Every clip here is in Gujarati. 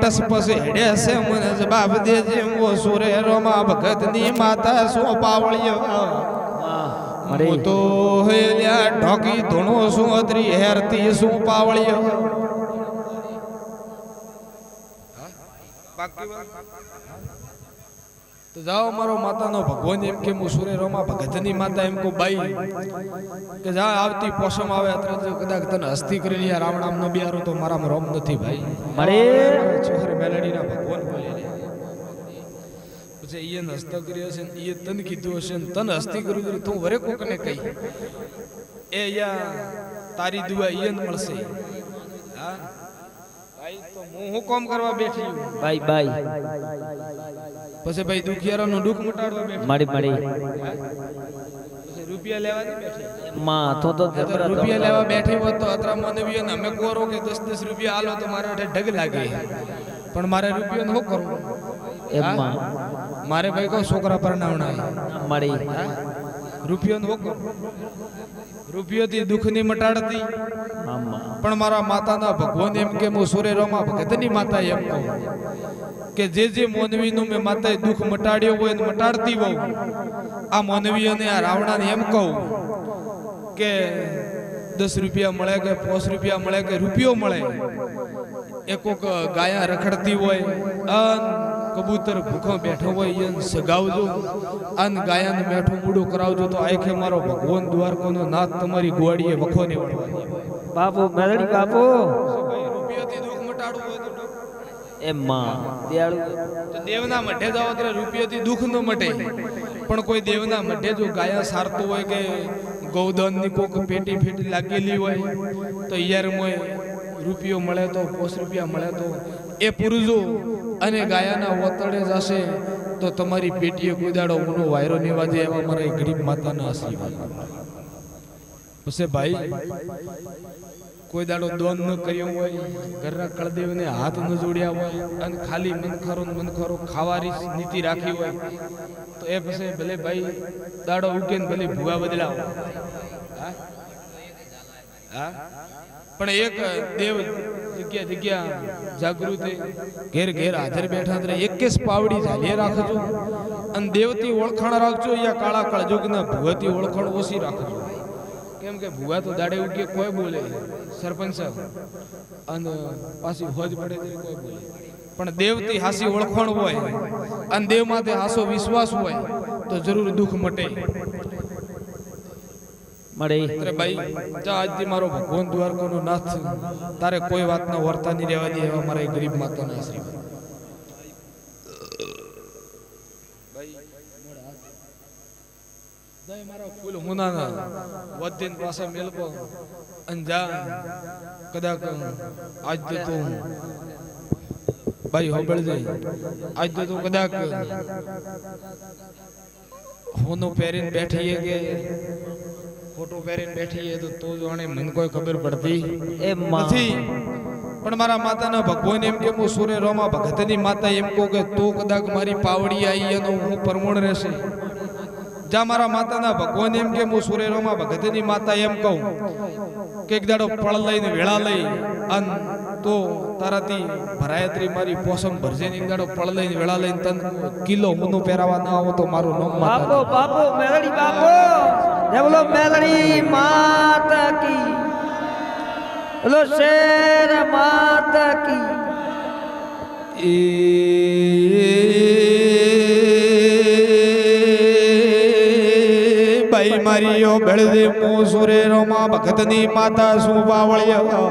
ટસ પછી હેડે છે મને જવાબ દેજે. ઓ સુરે રોમા ભગતની માતા શું પાવળિયો. હું તો હેલ્યા ઢોકી ધૂણો શું અતરી હેરતી શું પાવળિયો. તો જાઓ મારો માતાનો ભગવાન એમ કે હું સુરે રોમા ભગતની માતા એમ કો બાઈ. કે જા આવતી પોષમ આવે અત્રે જો કદાચ તને હસ્તી કરી યાર રાવણામ નો બિયારો તો મારામાં રોમ નથી ભાઈ. મળી. ચોહર મેલડીના ભગવાન બોલે. પછી ઈયન હસ્ત કર્યો છે ને ઈએ તન કીધું હશે ને તન હસ્તી કર્યું છે તું વરે કોકને કહી. એ યા તારી દુઆ ઈયન મળશે. તો હું હું કોમ કરવા બેઠી છું? બાય બાય પછી ભાઈ દુખિયારાનું દુઃખ મટાડવા બેઠી. મળી મળી. રૂપિયા લેવા બેઠી. માં તો તો આ તો રૂપિયા લેવા બેઠી હોત તો અત્રા માનવીઓ ને અમે કોરો કે દસ દસ રૂપિયા આલો તો મારા માટે ઢગ લાગે. પણ મારે રૂપિયા શું કરવું? એમાં મારે ભાઈ કહો છોકરા પરણાવણા મળી. રૂપિયો કરું રૂપિયોથી દુઃખની મટાડતી પણ મારા માતાના ભગવાન એમ કે, હું સુરે સુરેરોમાં ભગતની માતા એમ કહું કે, જે જે મોનવીનું મેં માતાએ દુઃખ મટાડ્યો હોય ને મટાડતી હોઉં, આ મોનવીઓને, આ રાવણાને એમ કહું કે, દસ રૂપિયા મળે કે, પાંચ રૂપિયા મળે કે, રૂપિયો મળે. એ કોક ગાયા રખડતી હોય અન કબૂતર ભૂખો બેઠો હોય એને સગાવજો. અન ગાયાને મેઠું મૂડું કરાવજો તો આખે મારો ભગવાન દ્વારકોનો નાથ તમારી ગોળીએ વખો ને બાપુ મેલડી બાપુ. રૂપિયાથી દુઃખ મટાડવું હોય તો એમાં તો દેવના મઢે જાવ તો રૂપિયાથી દુઃખ ન મટે. પણ કોઈ દેવના મઢે જો ગાયા સારતું હોય કે ગૌદાનની કોક પેટી ફેટી લાગેલી હોય તો યાર મોય રૂપિયો મળે તો પોસ રૂપિયા મળે તો એ પુરુષો અને ગાયાના વતળે જશે તો તમારી પેટીએ કુદાડો ઊનો વાયરો નિવાજે એવા મારા ગરીબ માતાના આશીર્વાદ પછી ભાઈ, કોઈ દાડો દોન ન કર્યો હોય, ઘરના કળદેવને હાથ ન જોડ્યા હોય અને ખાલી મનખારો મનખરો ખાવાની નીતિ રાખી હોય, તો એ પછી ભલે ભાઈ દાડો ઉકે ને ભલે ભૂવા બદલાવ હા? હા? પણ એક દેવ જગ્યા જગ્યા જાગૃતિ ઘેર ઘેર હાજર બેઠા ત્યારે એક જ પાવડી ઝાલીએ રાખજો અને દેવતી ઓળખાણ રાખજો. યા કાળા કળજુગના ભૂવાથી ઓળખાણ ઓછી રાખજો. કેમ કે ભૂવા તો દાડે ઉગે, કોઈ બોલે સરપંચ સાહેબ. અને પાછી હોજ પડે ત્યારે કોઈ બોલે પણ દેવથી હાસી ઓળખાણ હોય અને દેવ માથે હાસો વિશ્વાસ હોય તો જરૂર દુઃખ મટે. મળી. અરે ભાઈ, જા, આજથી મારો ભગવાન દ્વારકાનો નાથ તારે કોઈ વાતના વર્તા નહીં રહેવા દે એવા મારા ગરીબ માતાના આશીર્વાદ. વધીન પાછા મેલકો. આજ તો તું ભાઈ હોબળ જઈ આજ તો તું કદાચ હોનું પહેરીને બેઠી કે ફોટો પહેરીને બેઠી છે તો તું જાણે મને કોઈ ખબર પડતી એ નથી. પણ મારા માતાના ભગવાન એમ કે હું સુરે રોમા ભગતની માતા. એમ કહું કે તું કદાચ મારી પાવડી આવી અને હું પરમણ રહેશે. જા મારા માતાના ભગવાન એમ કે હું સુરેરોમાં ભગતની માતા એમ કહું કે એક દાડો પળ લઈને વેળા લઈ અન તો તારાથી ભરાયત્રી મારી પોસમ ભરજે ને એક દાડો પળ લઈને વેળા લઈને તન કિલો હુનું પહેરાવા ના આવો તો મારું નામ બાપુ માતા બાપુ મેલડી બાપુ. બોલો મેલડી માતા કી. બોલો શેર માતા કી. એ મારીઓ બેળદે મો સુરે ભગતની માતા શું બાવળિયા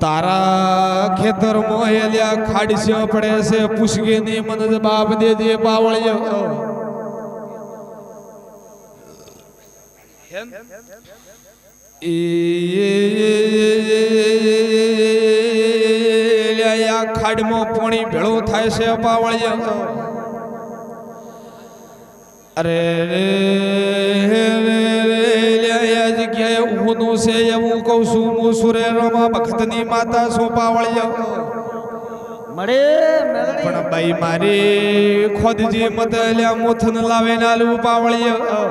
તારા ખેતર મોહેલ્યા ખાડસ્યો પડે છે પુષ્કે ની મન બાપ દે દે બાવળિયા એ ખાડમાં પાણી ભેળો થાય છે બાવળિયા અરે જગ્યાએ ઊનું છે એવું કહું છું. હું સુરેરોમાં ભક્તની માતા શું મળે પણ બાઈ મારી ખોદજી મતલ્યા મોથન લાવે નાલું પાવળિયા.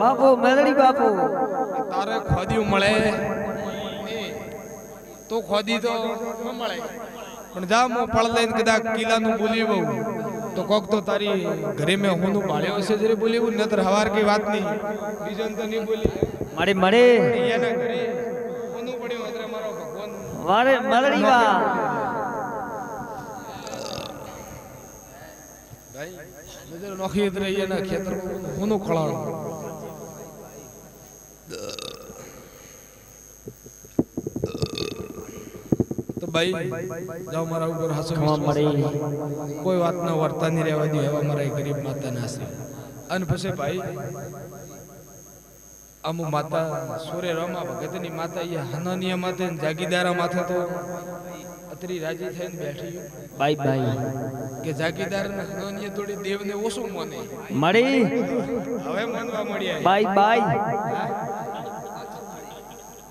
બાપુ મેલડી બાપુ. તારે ખોદ્યું મળે. તો ખોદી તો મળે. પણ જા હું ફળ લઈને કદાચ કિલ્લાનું બોલી બહુ તો કોક તો તારી ઘરે મેં હોનું પાળ્યો હશે જરે બોલી એવું નતર હવાર કઈ વાત નહીં. બીજો તો નહીં બોલી. મળી મળે એના ઘરે હોનું પડ્યું એટલે મારો ભગવાન. વા. ભાઈ નજર નોખી એટલે એના ખેતર હોનું ખળાણું. તો ભાઈ જાઓ મારા ઉપર હાસો મળી. કોઈ વાતના વર્તા નહીં રહેવા દે એવા મારા ગરીબ માતાના આશ્રય અને પછી ભાઈ અમુક માતા સૂર્ય રમા ભગતની માતા એ હનનિયા માથે જાગીદારા માથે તો અત્રી રાજી થઈને બેઠી બાય બાય. કે જાગીદાર ને હનનિયા થોડી દેવને ઓછું મને. મળી? હવે માનવા મળ્યા બાય બાય.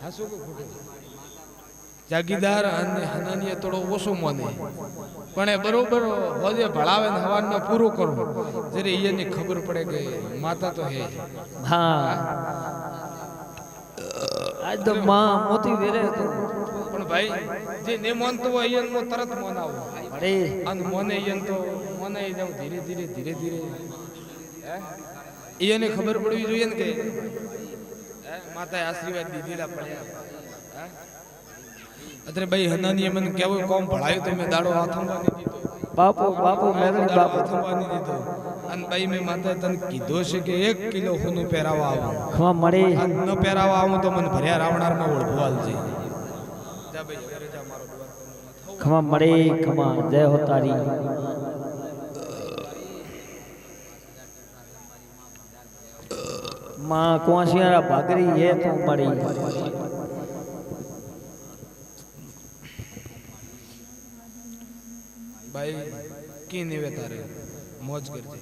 હા? કે ખોટું? જાગીદાર અને હનનિયા થોડો ઓછો મોને. પણ એ બરોબર હોજે ભળાવે ને હવારનો પૂરું કરવું જ્યારે એની ખબર પડે કે માતા તો હે. હા. આજ તો માં મોતી વેરે તો. પણ ભાઈ જે ને માનતો હોય એને હું તરત મનાવું. અરે. અને મોને એને તો મોને જાઉં ધીરે ધીરે ધીરે ધીરે. હે? એને ખબર પડવી જોઈએ ને કે માતાએ આશીર્વાદ દીધેલા પડ્યા. હે? અત્યારે ભાઈ હનાની મને કેવું કોમ ભળાયું તો મેં દાડો હાથમાં દીધો. બાપુ બાપુ દાડો બાપુ. હાથમાં દીધો. અને ભાઈ મેં માતા તને કીધો છે કે એક કિલો હોનું પહેરાવા આવું. ખમા મળે. ન પહેરાવા આવું તો મને ભર્યા રાવણારમાં ઓળખવાલ છે ખમા મળે ખમા જય હો તારી. માં કોશિયારા ભાગરી એ તો મળી. ભાઈ કી નીવે તારે મોજ કરજે.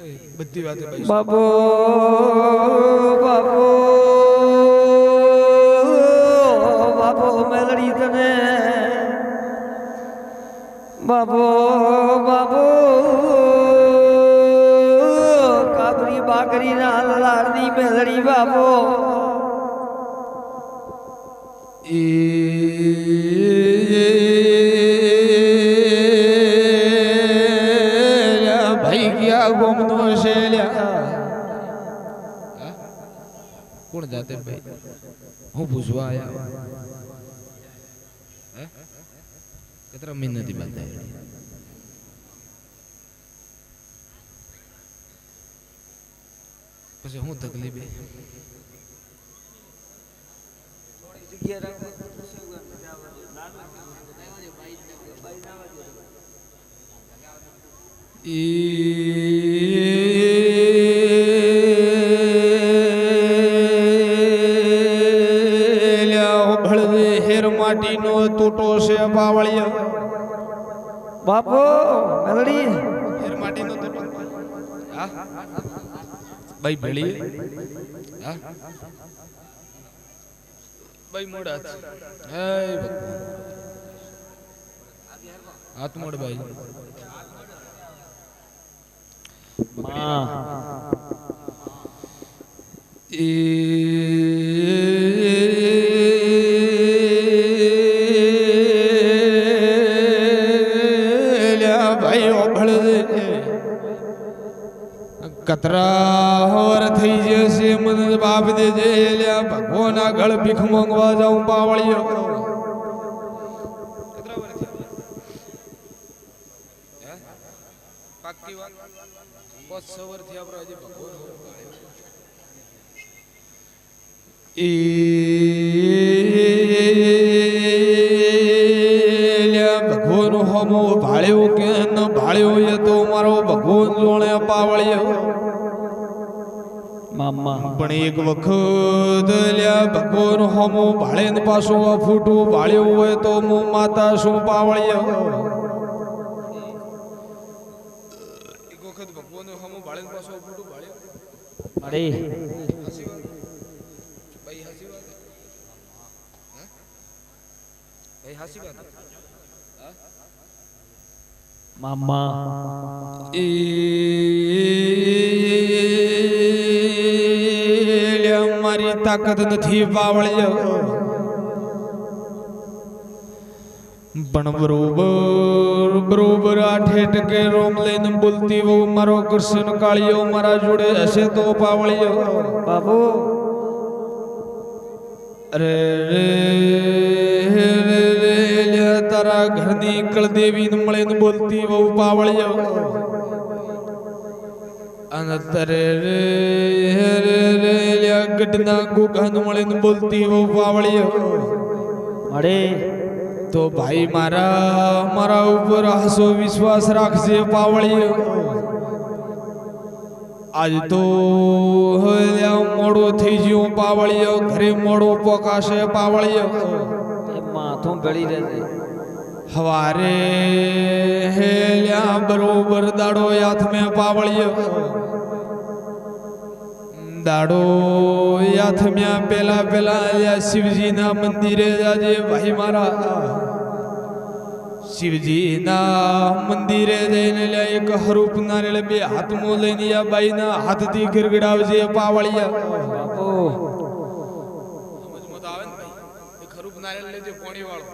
એ બધી વાતે ભાઈ. બાબો બાબો બાબો મેલડી તને બાબો બાબો કાબરી બાકરી ના લાડની મેલડી બાબો ભાઈ કોણ જાતે ભાઈ હું પૂછવા આવ્યા હે? કેટલા મહિનાથી બાંધાય પછી હું તકલીફ એ? ભાઈ ભેળી હા ભાઈ મોડા હે હાથ મોડ ભાઈ માં ભાઈ કતરા હોર થઈ જશે. મને બાપ દેજે લ્યા. ભગવાન આગળ ભીખ માંગવા જાઉં પાવળિયો પાક્કી હોમો ભાળ્યો કે ન ભાળ્યો એ તો મારો ભગવાન જોણે પાવળ્યો મામા. પણ એક વખત લ્યા ભગવાન હમો ભાળે ને પાછો ફૂટું ભાળ્યો હોય તો મો માતા શું પાવળ્યો? એક વખત ભગવાન હોમો ભાળે ને પાછો ફૂટું ભાળ્યો મળી ભાઈ હાસી વાત. મામા એ મારી તાકાત નથી બાવળ્યો પણ બરોબર બરોબર આઠે ટકે રોમ લઈને બોલતી બહુ મારો કૃષ્ણ કાળીઓ મારા જોડે હશે તો પાવળ્યો. બાબુ. અરે તરે રે રે રે લે ગઢના ગુગાન મળે બોલતી વહુ પાવળિયો તો ભાઈ મારા મારા ઉપર હસો વિશ્વાસ રાખજે પાવળી આજ તો મોડો થઈ ગયો પાવળિયો ઘરે મોડો પોકાશે પાવળિયો માથું ગળી રહેશે હવારે હેલ્યા બરોબર દાડો હાથ મેં પાવળિયો. દાડો યાથ મેં પેલા પેલા શિવજીના મંદિરે જાજે ભાઈ મારા શિવજીના મંદિરે જઈને લ્યા એક હરૂપ નારેળ બે હાથમાં લઈને આ બાઈના હાથથી ગરગડાવજે પાવળિયા. ઓહ સમજમાં તો આવે ને ભાઈ? એક હરૂપ નારેળ લેજે પોણી વાળો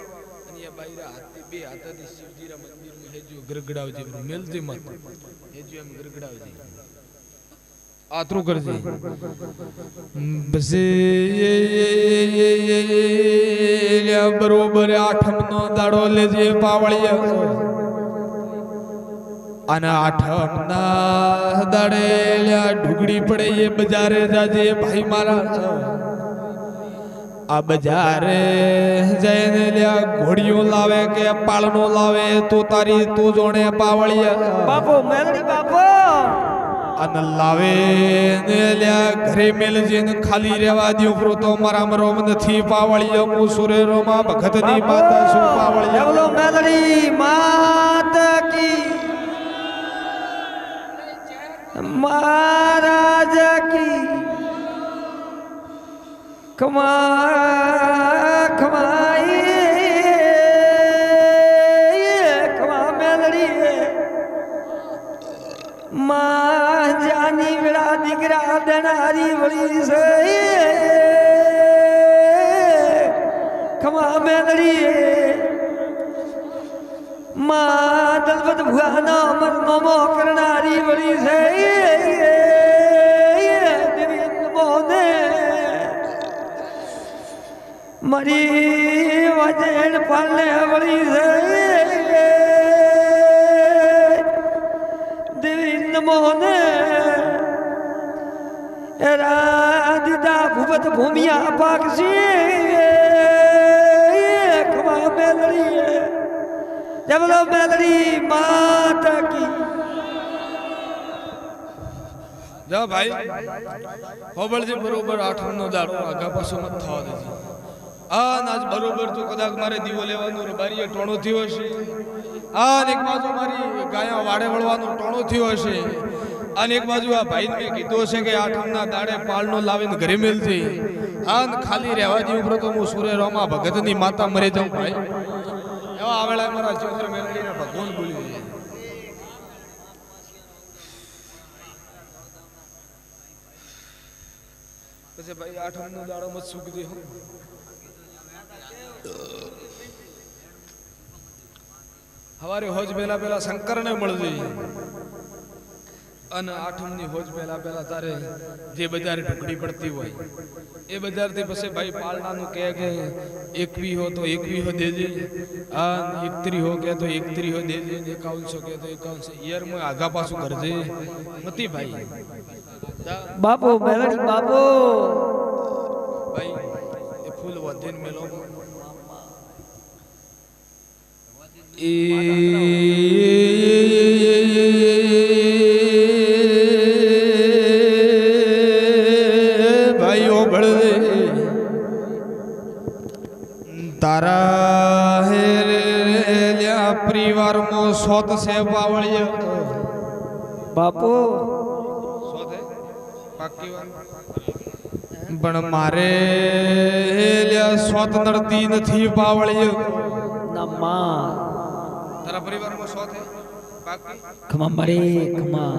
અને આ બાઈના હાથથી બે હાથથી શિવજીના મંદિરમાં હેજો ગરગડાવજે મેલજે મત. એજી એમ ગરગડાવજે આતરું કરજે બસે બરોબર આઠમ નો દાડો લેજે પાવળિયા. અને આઠમ ના દાડે લ્યા ઢુગડી પડે એ બજારે જાજે ભાઈ મારા. આ બજારે જઈને લ્યા ઘોડિયું લાવે કે પાળનો લાવે તો તારી તું જોણે પાવળિયા બાપુ મેલડી બાપુ. અને લાવે ને લ્યા ઘરે મેલજે ને ખાલી રહેવા દ્યો પ્રો તો મારા રોમ નથી પાવળિયા હું સુરેરોમાં ભગતની માતા છું પાવળી જવલો મેલડી માત કી. મહારાજ કી. ખમા ખમાઈ ખમા મેલડી માં જાની વેળા દીકરા દનારી વળી છે ખમા મેલડી માં દલપત ભુવાનો અમર નમો કરનારી વળી છે મારી વજેણ પાલે વળી દેવી નમોને. એરા દીદા ભૂપત ભૂમિયા પાકસી ખમા મેલડી જબલો મેલડી માત કી. જા ભાઈ. હોબળજી બરોબર આઠમ નો દાડો. આગા પાછો મત થવા દેજે. આ નાજ બરોબર તો કદાચ મારે દીવો લેવાનું બારીએ ટોણો થયો હશે. આ એક બાજુ મારી ગાયા વાડે વળવાનો ટોણો થયો હશે. અને એક બાજુ આ ભાઈ મેં કીધું હશે કે આ ના દાડે પાળનો લાવીને ઘરે મેલથી આન ખાલી રહેવા જેવું ઉપર તો હું સુરે રોમા ભગતની માતા મરી જાઉં ભાઈ. એવા આવેલા મારા ચોખર મેલડીને ભગવાન બોલી પછી ભાઈ આઠમ નો દાડો મત સુખ દે હો. હવારે હોજ પહેલા પહેલા શંકરને મળજે. અને આઠમની હોજ પહેલા પહેલા તારે જે બજાર ઢુકડી પડતી હોય, એ બજારથી પછી ભાઈ પાલનાનું કહે કે એકવી હો તો એકવી હો દેજે. આ એકત્રી હો કે તો એકત્રી હો દેજે. એકાવનસો કે તો એકાવનસો ઈયરમાં આગા પાછું કરજે. નથી ભાઈ. બાપુ મેલડી બાપુ ભાઈ એ ફૂલ વધીને મેલો એ ભાઈઓ ભળદે તારા હે રે લ્યા પરિવારમાં સોત છે પાવળિય બાપુ. પણ મારે લ્યા સોત નડતી નથી પાવળિય નમા તારા પરિવારમાં સોત હે ખમા મળે ખમા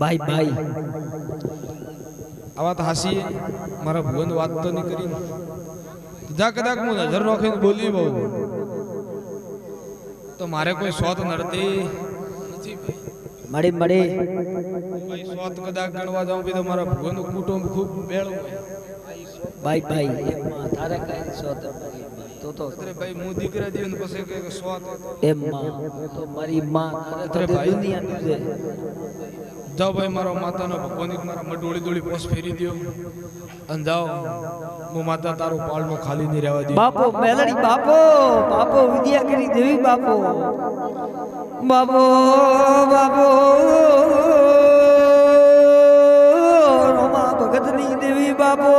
ભાઈ બાય આ વાત હાસી. મારા ભુવન વાત તો નહીં કરી. જા કદાચ હું નજર રાખીને બોલી બહુ. તો મારે કોઈ શોત નડતી ભાઈ. મળી મળી ભાઈ શોત કદાચ ગણવા જાઉં તો મારા ભગવાનનું કુટુંબ ખૂબ બેળું ભાઈ ભાઈ તારે કઈ સો તો તો ભાઈ હું દીકરા દીવન પછી કે સો એમ તો મારી માં કરે તો દુનિયા બીજે જાઓ ભાઈ મારા માતાનો ભગવાનની મારા મઢોળી દોળી પોસ ફેરી દો અને જાઓ હું માતા તારો પાળનો ખાલી નહીં રહેવા દે બાપો મેલડી બાપો બાપો વિદ્યા કરી દેવી બાપો. બાપો બાપો. રોમા ભગતની દેવી બાપો.